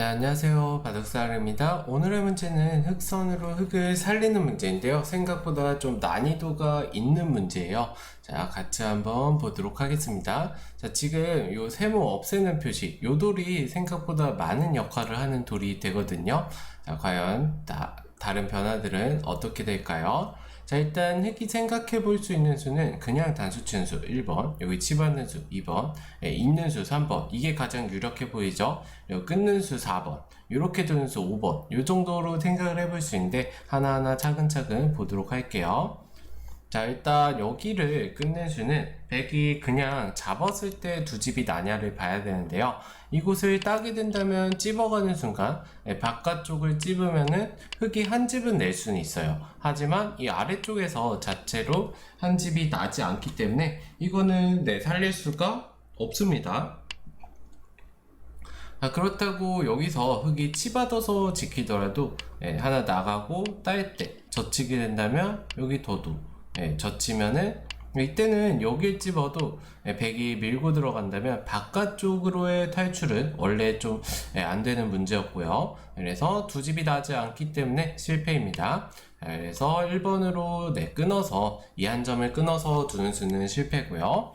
네, 안녕하세요. 바둑사르입니다. 오늘의 문제는 흑선으로 흑을 살리는 문제인데요. 생각보다 좀 난이도가 있는 문제예요. 자, 같이 한번 보도록 하겠습니다. 자, 지금 요 세모 없애는 표시, 요 돌이 생각보다 많은 역할을 하는 돌이 되거든요. 자, 과연 다, 다른 변화들은 어떻게 될까요? 자, 일단 흑이 생각해 볼 수 있는 수는 그냥 단수 치는 수 1번, 여기 치받는 수 2번, 예, 있는 수 3번. 이게 가장 유력해 보이죠? 그리고 끊는 수 4번, 이렇게 두는 수 5번. 이 정도로 생각을 해볼 수 있는데 하나하나 차근차근 보도록 할게요. 자, 일단 여기를 수는 100이 그냥 잡았을 때 두 집이 나냐를 봐야 되는데요. 이곳을 따게 된다면 찝어가는 순간 예, 바깥쪽을 찝으면은 흙이 한 집은 낼 수는 있어요. 하지만 이 아래쪽에서 자체로 한 집이 나지 않기 때문에 이거는 네, 살릴 수가 없습니다. 아, 그렇다고 여기서 흙이 치받아서 지키더라도 예, 하나 나가고 딸 때 젖히게 된다면 여기 더도 예, 젖히면은 이때는 여길 집어도 예, 백이 밀고 들어간다면 바깥쪽으로의 탈출은 원래 좀 안 되는 문제였고요. 그래서 두 집이 나지 않기 때문에 실패입니다. 아, 그래서 1번으로 네, 끊어서 이 한 점을 끊어서 두는 수는 실패고요.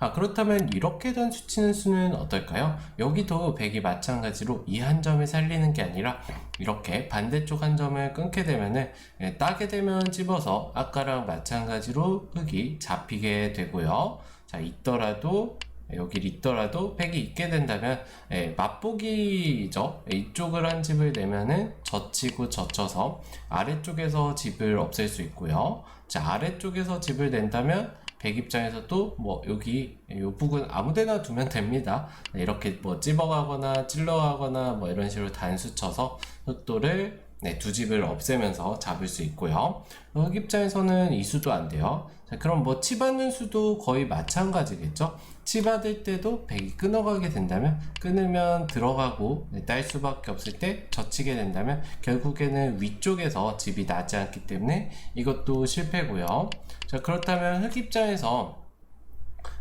아, 그렇다면 이렇게 된 수치는 수는 어떨까요? 여기도 100이 마찬가지로 이 한 점을 살리는 게 아니라 이렇게 반대쪽 한 점을 끊게 되면은 예, 따게 되면 집어서 아까랑 마찬가지로 흙이 잡히게 되고요. 자, 있더라도 여기 있더라도 팩이 있게 된다면 예, 맛보기죠. 예, 이쪽을 한 집을 내면은 젖히고 젖혀서 아래쪽에서 집을 없앨 수 있고요. 자 아래쪽에서 집을 낸다면 백 입장에서도 뭐 여기 이 부분 아무데나 두면 됩니다. 네, 이렇게 뭐 찝어가거나 찔러가거나 뭐 이런 식으로 단수 쳐서 흑도를 네, 두 집을 없애면서 잡을 수 있고요. 흑 입장에서는 이 수도 안 돼요. 자, 그럼 뭐 치받는 수도 거의 마찬가지겠죠? 치받을 때도 백이 끊어가게 된다면 끊으면 들어가고 네, 딸 수밖에 없을 때 젖히게 된다면 결국에는 위쪽에서 집이 나지 않기 때문에 이것도 실패고요. 자 그렇다면 흑 입장에서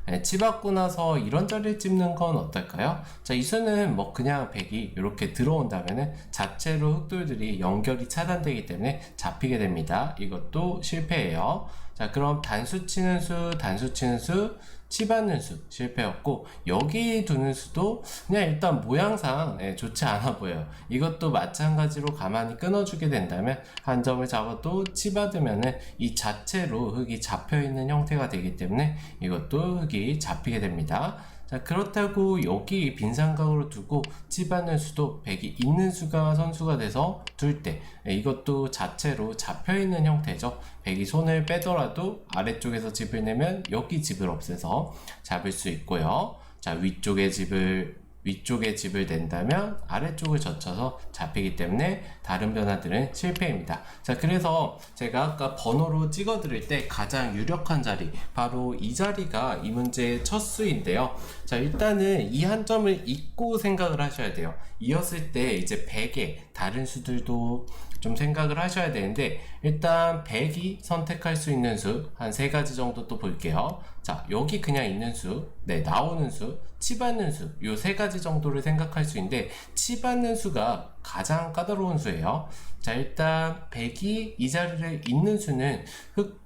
네, 치받고 나서 이런 자리를 찝는 건 어떨까요? 자, 이 수는 뭐 그냥 백이 이렇게 들어온다면은 자체로 흑돌들이 연결이 차단되기 때문에 잡히게 됩니다. 이것도 실패예요. 자, 그럼 단수 치는 수, 단수 치는 수, 치받는 수 실패였고 여기 두는 수도 그냥 일단 모양상 예, 좋지 않아 보여요. 이것도 마찬가지로 가만히 끊어주게 된다면 한 점을 잡아도 치받으면은 이 자체로 흙이 잡혀 있는 형태가 되기 때문에 이것도 흙이 잡히게 됩니다. 자 그렇다고 여기 빈 삼각으로 두고 치받는 수도 100이 있는 수가 선수가 돼서 둘 때 이것도 자체로 잡혀있는 형태죠. 100이 손을 빼더라도 아래쪽에서 집을 내면 여기 집을 없애서 잡을 수 있고요. 자 위쪽에 집을 위쪽에 집을 낸다면 아래쪽을 젖혀서 잡히기 때문에 다른 변화들은 실패입니다. 자, 그래서 제가 아까 번호로 찍어 드릴 때 가장 유력한 자리, 바로 이 자리가 이 문제의 첫 수인데요. 자, 일단은 이 한 점을 잊고 생각을 하셔야 돼요. 이었을 때 이제 100의 다른 수들도 좀 생각을 하셔야 되는데 일단 100이 선택할 수 있는 수 한 세 가지 정도 또 볼게요. 자, 여기 그냥 있는 수, 네, 나오는 수, 치받는 수, 요 세 가지 정도를 생각할 수 있는데 치받는 수가 가장 까다로운 수예요. 자, 일단 100이 이 자리를 있는 수는 네,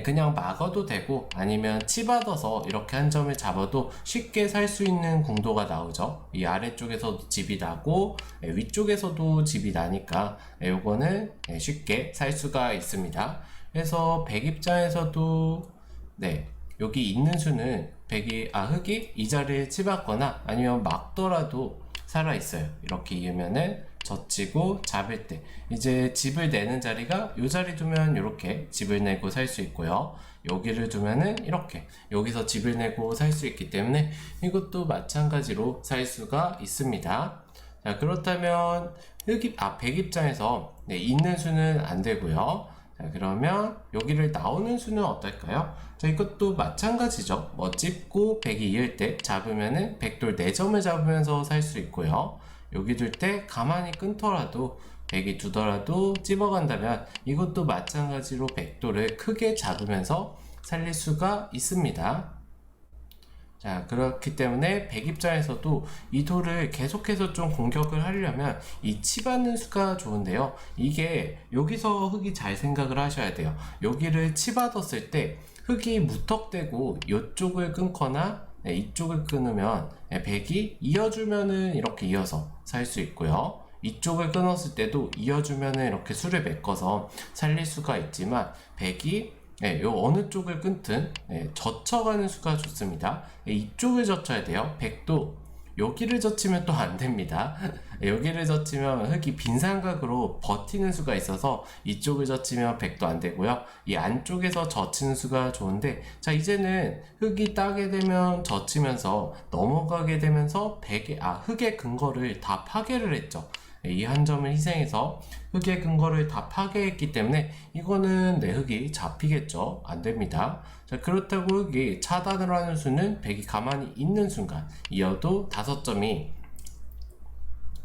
그냥 막아도 되고 아니면 치받아서 이렇게 한 점을 잡아도 쉽게 살 수 있는 궁도가 나오죠. 이 아래쪽에서도 집이 나고 네, 위쪽에서도 집이 나니까 네, 요거는 네, 쉽게 살 수가 있습니다. 그래서 백 입장에서도 네 여기 있는 수는 백이 아 흙이 이 자리에 치받거나 아니면 막더라도 살아 있어요. 이렇게 이으면은 젖히고 잡을 때 이제 집을 내는 자리가 이 자리 두면 이렇게 집을 내고 살 수 있고요. 여기를 두면은 이렇게 여기서 집을 내고 살 수 있기 때문에 이것도 마찬가지로 살 수가 있습니다. 자 그렇다면 흑입 아 백입장에서 네, 있는 수는 안 되고요. 자, 그러면 여기를 나오는 수는 어떨까요? 자, 이것도 마찬가지죠. 뭐 찝고 100이 이을 때 잡으면은 백돌 4점을 잡으면서 살 수 있고요. 여기 둘 때 가만히 끊더라도 100이 두더라도 찝어간다면 이것도 마찬가지로 백돌을 크게 잡으면서 살릴 수가 있습니다. 자, 그렇기 때문에 백 입장에서도 이 돌을 계속해서 좀 공격을 하려면 이 치받는 수가 좋은데요. 이게 여기서 흙이 잘 생각을 하셔야 돼요. 여기를 치받았을 때 흙이 무턱대고 이쪽을 끊거나 네, 이쪽을 끊으면 네, 백이 이어주면은 이렇게 이어서 살 수 있고요. 이쪽을 끊었을 때도 이어주면은 이렇게 수를 메꿔서 살릴 수가 있지만 백이 네, 요 어느 쪽을 끊든 네, 젖혀가는 수가 좋습니다. 네, 이쪽을 젖혀야 돼요. 백도 여기를 젖히면 또 안 됩니다. 네, 여기를 젖히면 흙이 빈삼각으로 버티는 수가 있어서 이쪽을 젖히면 백도 안 되고요. 이 안쪽에서 젖히는 수가 좋은데 자 이제는 흙이 따게 되면 젖히면서 넘어가게 되면서 백의 아 흙의 근거를 다 파괴를 했죠. 네, 이한 점을 희생해서 흙의 근거를 다 파괴했기 때문에 이거는 내 흙이 잡히겠죠. 안 됩니다. 자, 그렇다고 흙이 차단을 하는 수는 백이 가만히 있는 순간 이어도 다섯 점이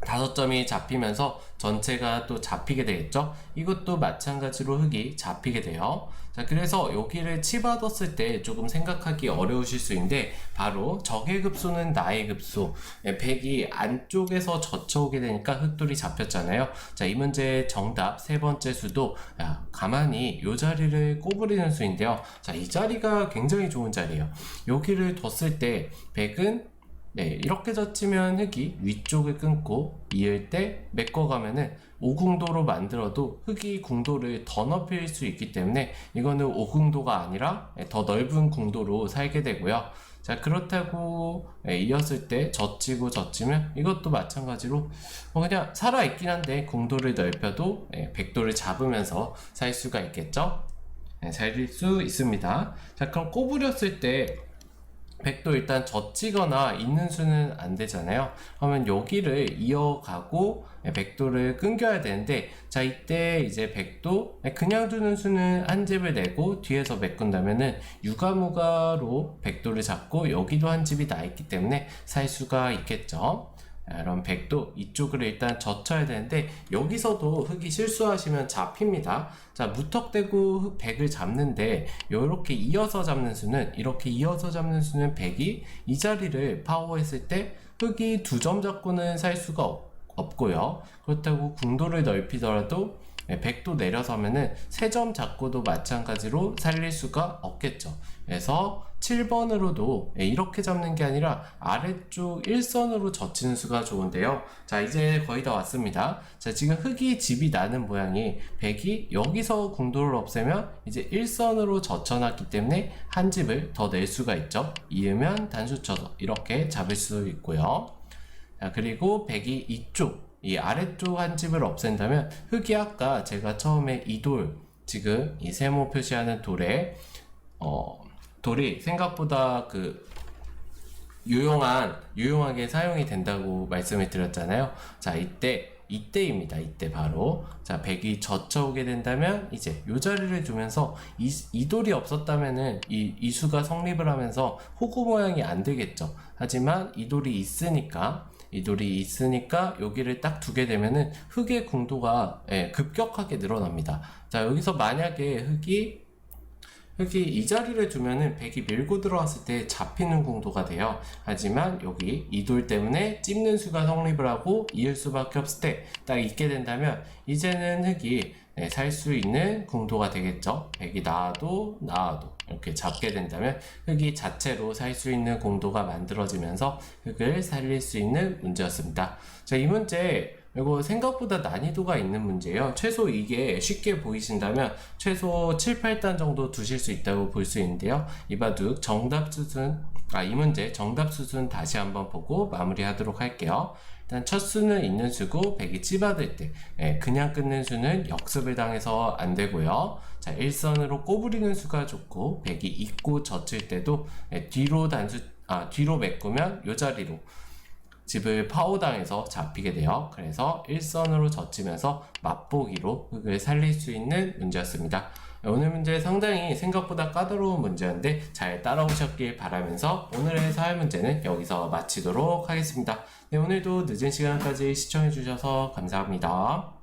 다섯 점이 잡히면서 전체가 또 잡히게 되겠죠. 이것도 마찬가지로 흙이 잡히게 돼요. 자, 그래서 여기를 치받았을 때 조금 생각하기 어려우실 수 있는데 바로 적의 급소는 나의 급소. 예, 백이 안쪽에서 젖혀오게 되니까 흙돌이 잡혔잖아요. 자, 이 문제 정답 세 번째 수도 야, 가만히 이 자리를 꼬부리는 수인데요. 자, 이 자리가 굉장히 좋은 자리예요. 여기를 뒀을 때 백은 네, 이렇게 젖히면 흙이 위쪽을 끊고 이을 때 메꿔가면은 오궁도로 만들어도 흙이 궁도를 더 넓힐 수 있기 때문에 이거는 오궁도가 아니라 더 넓은 궁도로 살게 되고요. 자 그렇다고 예, 이었을 때 젖히고 젖히면 이것도 마찬가지로 뭐 그냥 살아있긴 한데 궁도를 넓혀도 예, 백도를 잡으면서 살 수가 있겠죠. 네, 살릴 수 있습니다. 자 그럼 꼬부렸을 때 백도 일단 젖히거나 있는 수는 안 되잖아요. 그러면 여기를 이어가고 백도를 끊겨야 되는데 자 이때 이제 백도 그냥 두는 수는 한 집을 내고 뒤에서 메꾼다면은 유가무가로 백도를 잡고 여기도 한 집이 나 있기 때문에 살 수가 있겠죠. 자, 그럼 백도 이쪽으로 일단 젖혀야 되는데 여기서도 흙이 실수하시면 잡힙니다. 자 무턱대고 흙 백을 잡는데 이렇게 이어서 잡는 수는 이렇게 이어서 잡는 수는 백이 이 자리를 파워했을 때 흙이 두 점 잡고는 살 수가 없, 없고요. 그렇다고 궁도를 넓히더라도 네, 100도 내려서면은 3점 잡고도 마찬가지로 살릴 수가 없겠죠. 그래서 7번으로도 이렇게 잡는 게 아니라 아래쪽 1선으로 젖히는 수가 좋은데요. 자, 이제 거의 다 왔습니다. 자, 지금 흙이 집이 나는 모양이 100이 여기서 궁도를 없애면 이제 1선으로 젖혀놨기 때문에 한 집을 더 낼 수가 있죠. 이으면 단수 쳐서 이렇게 잡을 수 있고요. 자, 그리고 100이 이쪽 이 아래쪽 한 집을 없앤다면 흙이 아까 제가 처음에 이 돌 지금 이 세모 표시하는 돌에 어 돌이 생각보다 그 유용한 유용하게 사용이 된다고 말씀을 드렸잖아요. 자 이때 이때입니다. 이때 바로 자 백이 젖혀오게 된다면 이제 요 자리를 두면서 이, 이 돌이 없었다면은 이 이수가 성립을 하면서 호구 모양이 안 되겠죠. 하지만 이 돌이 있으니까 이 돌이 있으니까 여기를 딱 두게 되면은 흙의 궁도가 예, 급격하게 늘어납니다. 자 여기서 만약에 흙이 흙이 이 자리를 두면은 백이 밀고 들어왔을 때 잡히는 궁도가 돼요. 하지만 여기 이 돌 때문에 찝는 수가 성립을 하고 이을 수밖에 없을 때 딱 있게 된다면 이제는 흙이 네, 살 수 있는 궁도가 되겠죠. 백이 나와도 나와도 이렇게 잡게 된다면 흙이 자체로 살 수 있는 궁도가 만들어지면서 흙을 살릴 수 있는 문제였습니다. 자, 이 문제 이거 생각보다 난이도가 있는 문제예요. 최소 이게 쉽게 보이신다면 최소 7, 8단 정도 두실 수 있다고 볼 수 있는데요. 이바둑 정답 수순, 아, 이 문제 정답 수순 다시 한번 보고 마무리하도록 할게요. 일단 첫 수는 있는 수고 백이 찌받을 때 예, 그냥 끊는 수는 역습을 당해서 안 되고요. 자 일선으로 꼬부리는 수가 좋고 백이 있고 젖힐 때도 예, 뒤로 단수 아 뒤로 메꾸면 요 자리로 집을 파오당해서 잡히게 돼요. 그래서 일선으로 젖히면서 맛보기로 흙을 살릴 수 있는 문제였습니다. 오늘 문제 상당히 생각보다 까다로운 문제였는데 잘 따라오셨길 바라면서 오늘의 사회 문제는 여기서 마치도록 하겠습니다. 네, 오늘도 늦은 시간까지 시청해주셔서 감사합니다.